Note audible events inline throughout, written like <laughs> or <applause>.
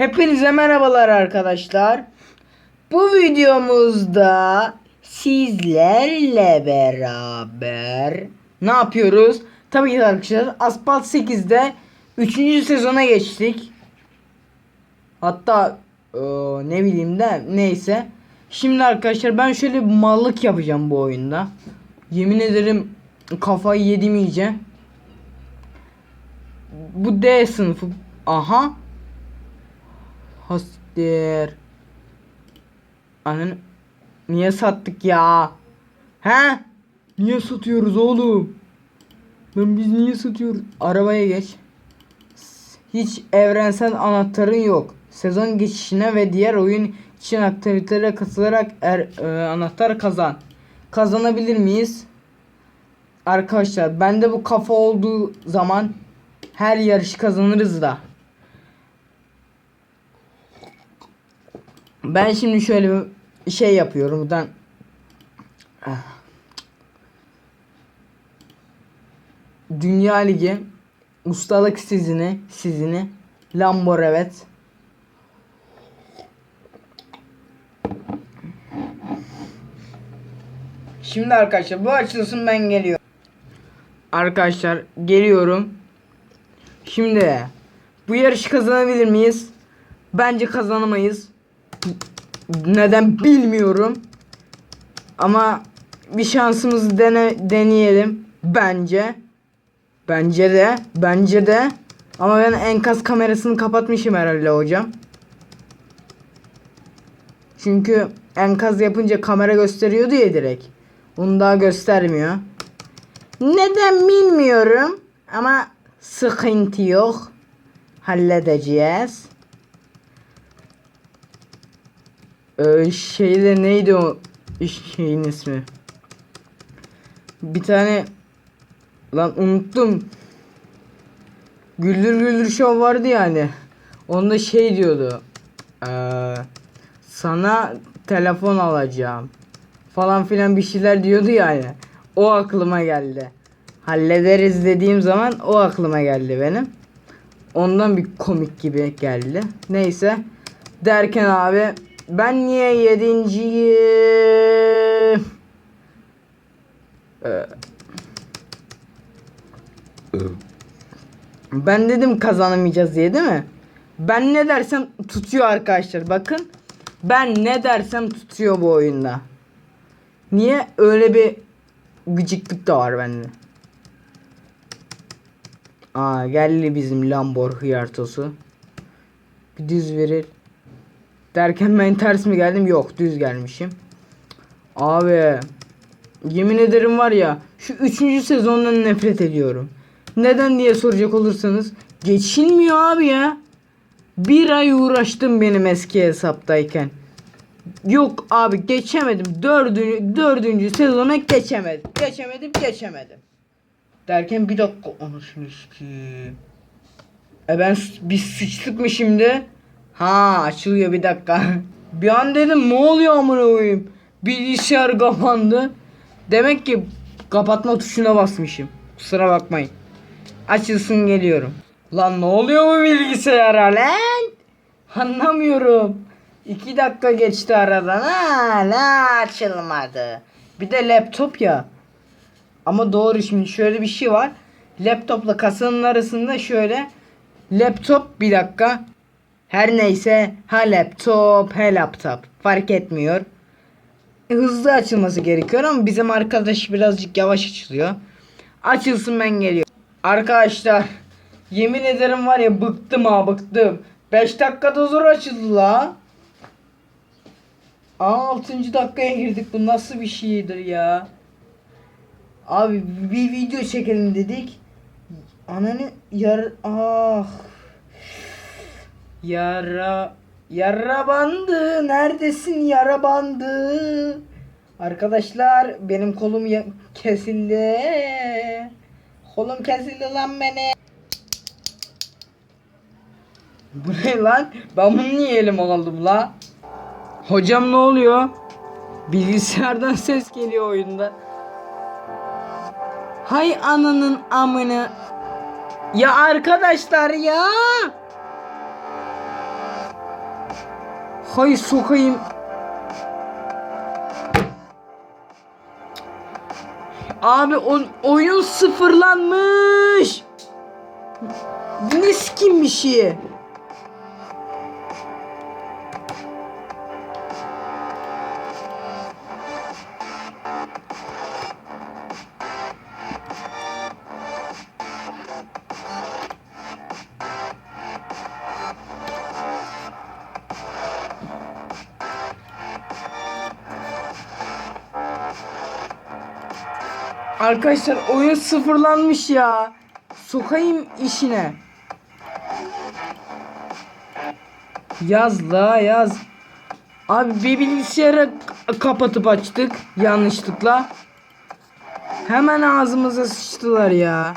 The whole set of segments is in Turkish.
Hepinize merhabalar arkadaşlar. Bu videomuzda sizlerle beraber ne yapıyoruz? Tabii ki arkadaşlar Asphalt 8'de 3. sezona geçtik. Hatta eee, ne bileyim de neyse. Şimdi arkadaşlar ben şöyle bir mallık yapacağım bu oyunda. Yemin ederim kafayı yedim iyice. Bu D sınıfı. Aha. Hastir. Anan niye sattık ya? He? Niye satıyoruz oğlum? Ben biz niye satıyoruz? Arabaya geç. Hiç evrensel anahtarın yok. Sezon geçişine ve diğer oyun için aktivitelere katılarak er, e, anahtar kazan. Kazanabilir miyiz? Arkadaşlar bende bu kafa olduğu zaman her yarışı kazanırız da. Ben şimdi şöyle bir şey yapıyorum buradan. Ah. Dünya Ligi ustalık sizini sizini Lambor evet. Şimdi arkadaşlar bu açılsın ben geliyorum. Arkadaşlar geliyorum. Şimdi bu yarışı kazanabilir miyiz? Bence kazanamayız. Neden bilmiyorum. Ama bir şansımızı dene deneyelim bence. Bence de, bence de. Ama ben enkaz kamerasını kapatmışım herhalde hocam. Çünkü enkaz yapınca kamera gösteriyordu ya direkt. Onu daha göstermiyor. Neden bilmiyorum ama sıkıntı yok. Halledeceğiz. Ee, şeyde neydi o şeyin ismi? Bir tane lan unuttum. Güldür Güldür Show vardı yani. Onda şey diyordu. Ee, sana telefon alacağım. Falan filan bir şeyler diyordu yani. O aklıma geldi. Hallederiz dediğim zaman o aklıma geldi benim. Ondan bir komik gibi geldi. Neyse. Derken abi ben niye yedinciyim? Ee, ben dedim kazanamayacağız diye değil mi? Ben ne dersem tutuyor arkadaşlar. Bakın. Ben ne dersem tutuyor bu oyunda. Niye? Öyle bir gıcıklık da var bende. Aa geldi bizim Lambor hıyartosu. Bir düz verir. Derken ben ters mi geldim? Yok düz gelmişim. Abi yemin ederim var ya şu üçüncü sezondan nefret ediyorum. Neden diye soracak olursanız geçilmiyor abi ya. Bir ay uğraştım benim eski hesaptayken. Yok abi geçemedim. Dördüncü, dördüncü sezona geçemedim. Geçemedim geçemedim. Derken bir dakika anasını sikeyim. E ben biz sıçtık mı şimdi? Ha açılıyor bir dakika. bir an dedim ne oluyor amına koyayım. Bilgisayar kapandı. Demek ki kapatma tuşuna basmışım. Kusura bakmayın. Açılsın geliyorum. Lan ne oluyor bu bilgisayara lan? Anlamıyorum. İki dakika geçti aradan. Hala açılmadı. Bir de laptop ya. Ama doğru şimdi şöyle bir şey var. Laptopla kasanın arasında şöyle laptop bir dakika. Her neyse ha laptop ha laptop fark etmiyor. E, hızlı açılması gerekiyor ama bizim arkadaş birazcık yavaş açılıyor. Açılsın ben geliyorum. Arkadaşlar yemin ederim var ya bıktım ha bıktım. 5 dakikada zor açıldı la. Aa 6. dakikaya girdik bu nasıl bir şeydir ya. Abi bir video çekelim dedik. Ananı yar ah. Yara yara bandı neredesin yara bandı? Arkadaşlar benim kolum kesildi. Kolum kesildi lan beni. Bu ne lan? Ben bunu niye elime aldım la? Hocam ne oluyor? Bilgisayardan <laughs> ses geliyor oyunda. Hay ananın amını. Ya arkadaşlar ya. Hay sokayım. Abi o, oyun sıfırlanmış. Bu ne skin bir şey? Arkadaşlar oyun sıfırlanmış ya. Sokayım işine. Yaz la yaz. Abi bir bilgisayarı kapatıp açtık yanlışlıkla. Hemen ağzımıza sıçtılar ya.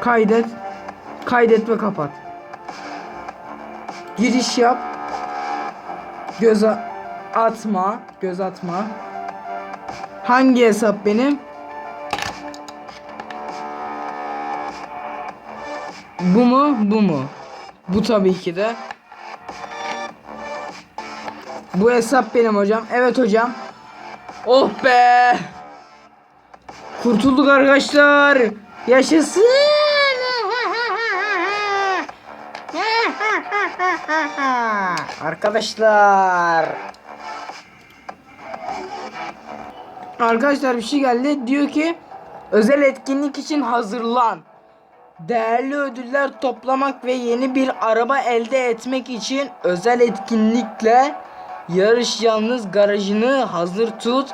Kaydet. Kaydet ve kapat. Giriş yap. Göz atma. Göz atma. Hangi hesap benim? Bu mu? Bu mu? Bu tabii ki de. Bu hesap benim hocam. Evet hocam. Oh be. Kurtulduk arkadaşlar. Yaşasın. <laughs> Arkadaşlar. Arkadaşlar bir şey geldi. Diyor ki özel etkinlik için hazırlan. Değerli ödüller toplamak ve yeni bir araba elde etmek için özel etkinlikle yarış yalnız garajını hazır tut.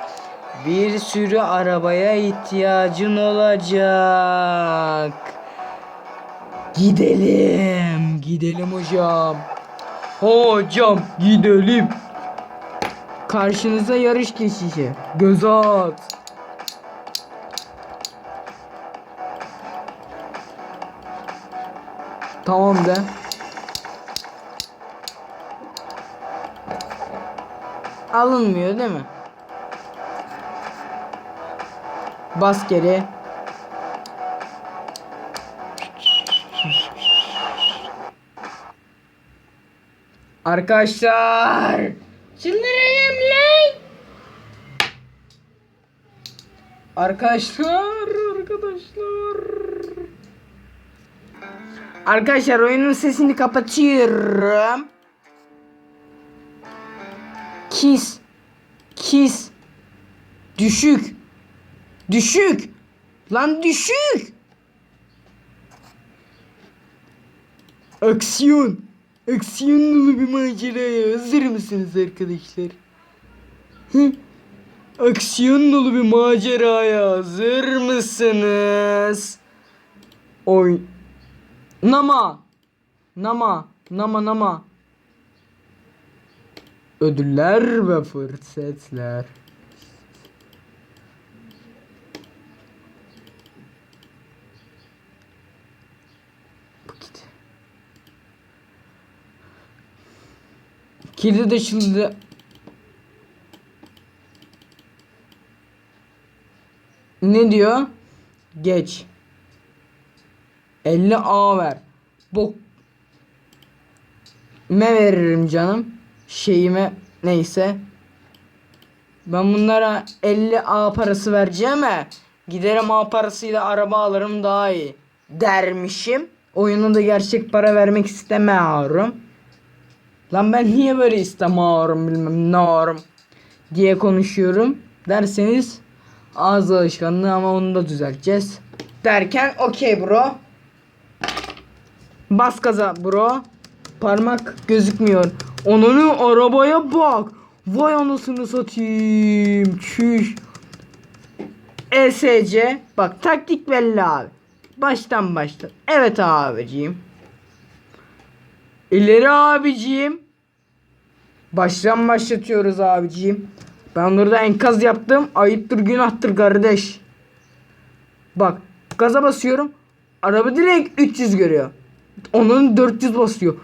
Bir sürü arabaya ihtiyacın olacak. Gidelim. Gidelim hocam. Hocam gidelim. Karşınıza yarış geçişi. Göz at. Tamam de. Alınmıyor değil mi? Bas geri. Arkadaşlar. Çıldıracağım lan. Arkadaşlar, arkadaşlar. Arkadaşlar oyunun sesini kapatıyorum. Kiss. Kiss. Düşük. Düşük. Lan düşük. Aksiyon. Aksiyon dolu bir maceraya hazır mısınız arkadaşlar? Aksiyon dolu bir maceraya hazır mısınız? Oy. Nama. Nama. Nama nama. Ödüller ve fırsatlar. Kilidi de şimdi Ne diyor? Geç. 50 A ver. Bok me veririm canım. Şeyime neyse. Ben bunlara 50 A parası vereceğim he. Giderim A parasıyla araba alırım daha iyi. Dermişim. Oyuna da gerçek para vermek istemiyorum. Lan ben niye böyle istemiyorum bilmem ne yorum diye konuşuyorum derseniz ağız alışkanlığı ama onu da düzelteceğiz. Derken okey bro. Bas gaza bro. Parmak gözükmüyor. Onun arabaya bak. Vay anasını satayım. Çüş. ESC. Bak taktik belli abi. Baştan başla. Evet abiciğim. İleri abiciğim. Baştan başlatıyoruz abiciğim. Ben burada enkaz yaptım. Ayıptır günahtır kardeş. Bak gaza basıyorum. Araba direkt 300 görüyor. Onun 400 basıyor.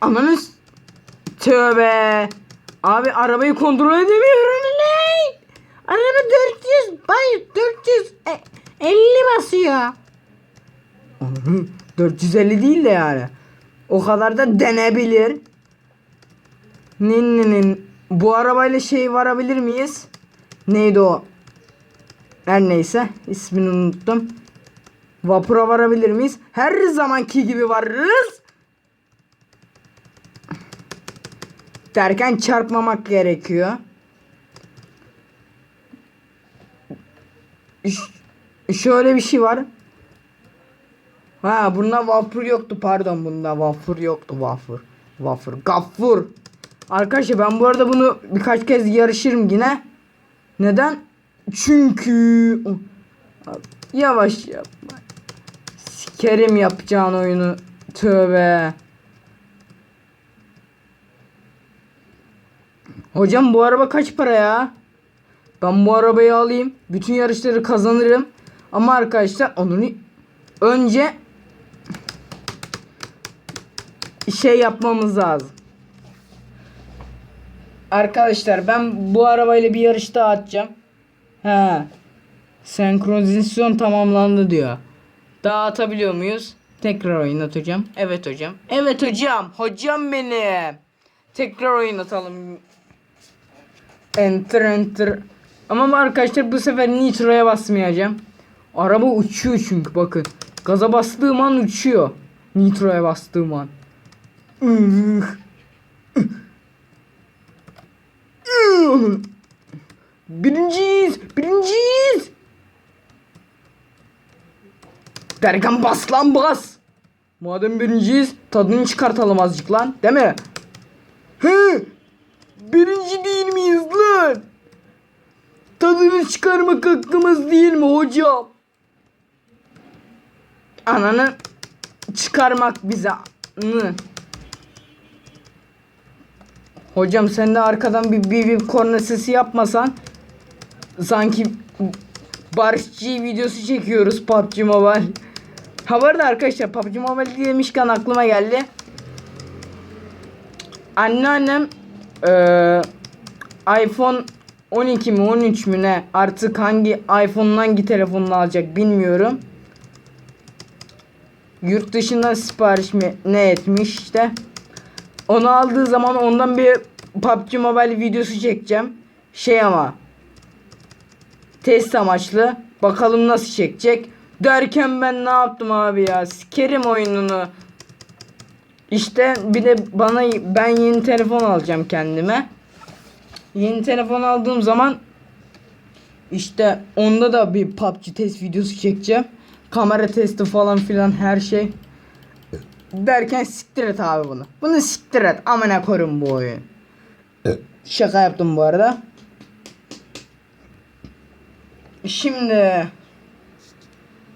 Ananız tövbe. Abi arabayı kontrol edemiyorum. Araba 400. Hayır 400. E, 50 basıyor. <laughs> 450 değil de yani. O kadar da denebilir. Nin nin nin. Bu arabayla şey varabilir miyiz? Neydi o? Her neyse ismini unuttum. Vapura varabilir miyiz? Her zamanki gibi varırız. Derken çarpmamak gerekiyor. Şöyle bir şey var. Ha bunda vapur yoktu pardon bunda vapur yoktu vapur. Vapur. Gaffur. Arkadaşlar ben bu arada bunu birkaç kez yarışırım yine. Neden? Çünkü yavaş yapma. Sikerim yapacağın oyunu. Tövbe. Hocam bu araba kaç para ya? Ben bu arabayı alayım. Bütün yarışları kazanırım. Ama arkadaşlar onu önce şey yapmamız lazım. Arkadaşlar ben bu arabayla bir yarış daha atacağım. He. Senkronizasyon tamamlandı diyor. Daha atabiliyor muyuz? Tekrar oynatacağım. Evet hocam. Evet hocam. Hocam benim. Tekrar oynatalım. Enter enter. Ama arkadaşlar bu sefer nitroya basmayacağım. Araba uçuyor çünkü bakın. Gaza bastığım an uçuyor. Nitroya bastığım an. Birinciyiz. Birinciyiz. Derken bas lan bas. Madem birinciyiz tadını çıkartalım azıcık lan. Değil mi? He? Birinci değil miyiz lan? Tadını çıkarmak hakkımız değil mi hocam? Ananı çıkarmak bize. Nı. Hocam sen de arkadan bir bir, bir korna sesi yapmasan sanki barışçı videosu çekiyoruz PUBG Mobile. Ha bu arada arkadaşlar PUBG Mobile demişken aklıma geldi. Anneannem eee iPhone 12 mi 13 mü ne artık hangi iPhone'un hangi telefonunu alacak bilmiyorum. Yurt dışından sipariş mi ne etmiş işte. Onu aldığı zaman ondan bir PUBG Mobile videosu çekeceğim. Şey ama test amaçlı. Bakalım nasıl çekecek. Derken ben ne yaptım abi ya? Sikerim oyununu. İşte bir de bana ben yeni telefon alacağım kendime. Yeni telefon aldığım zaman işte onda da bir PUBG test videosu çekeceğim. Kamera testi falan filan her şey. Derken siktir et abi bunu. Bunu siktir et. Amına korum bu oyun. Şaka yaptım bu arada. Şimdi